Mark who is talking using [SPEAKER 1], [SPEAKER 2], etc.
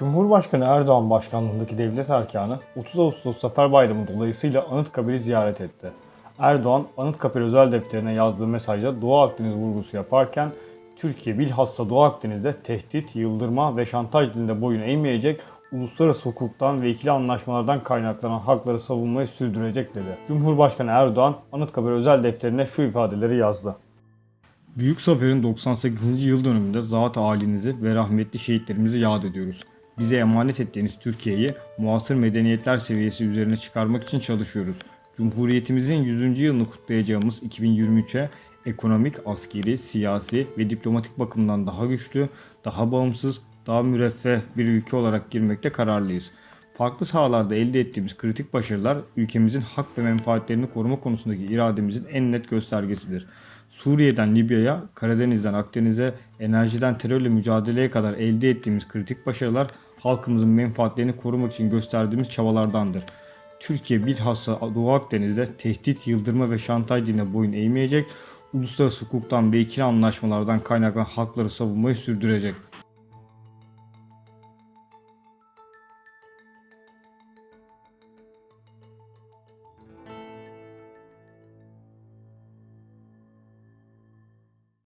[SPEAKER 1] Cumhurbaşkanı Erdoğan başkanlığındaki devlet erkanı 30 Ağustos Zafer Bayramı dolayısıyla Anıtkabir'i ziyaret etti. Erdoğan, Anıtkabir özel defterine yazdığı mesajda Doğu Akdeniz vurgusu yaparken, Türkiye bilhassa Doğu Akdeniz'de tehdit, yıldırma ve şantaj dilinde boyun eğmeyecek, uluslararası hukuktan ve ikili anlaşmalardan kaynaklanan hakları savunmayı sürdürecek dedi. Cumhurbaşkanı Erdoğan, Anıtkabir özel defterine şu ifadeleri yazdı. Büyük Zafer'in 98. yıl dönümünde zat halinizi ve rahmetli şehitlerimizi yad ediyoruz. Bize emanet ettiğiniz Türkiye'yi muasır medeniyetler seviyesi üzerine çıkarmak için çalışıyoruz. Cumhuriyetimizin 100. yılını kutlayacağımız 2023'e ekonomik, askeri, siyasi ve diplomatik bakımdan daha güçlü, daha bağımsız, daha müreffeh bir ülke olarak girmekte kararlıyız. Farklı sahalarda elde ettiğimiz kritik başarılar ülkemizin hak ve menfaatlerini koruma konusundaki irademizin en net göstergesidir. Suriye'den Libya'ya, Karadeniz'den Akdeniz'e, enerjiden terörle mücadeleye kadar elde ettiğimiz kritik başarılar halkımızın menfaatlerini korumak için gösterdiğimiz çabalardandır. Türkiye bilhassa Doğu Akdeniz'de tehdit, yıldırma ve şantaj diline boyun eğmeyecek, uluslararası hukuktan ve ikili anlaşmalardan kaynaklanan hakları savunmayı sürdürecek.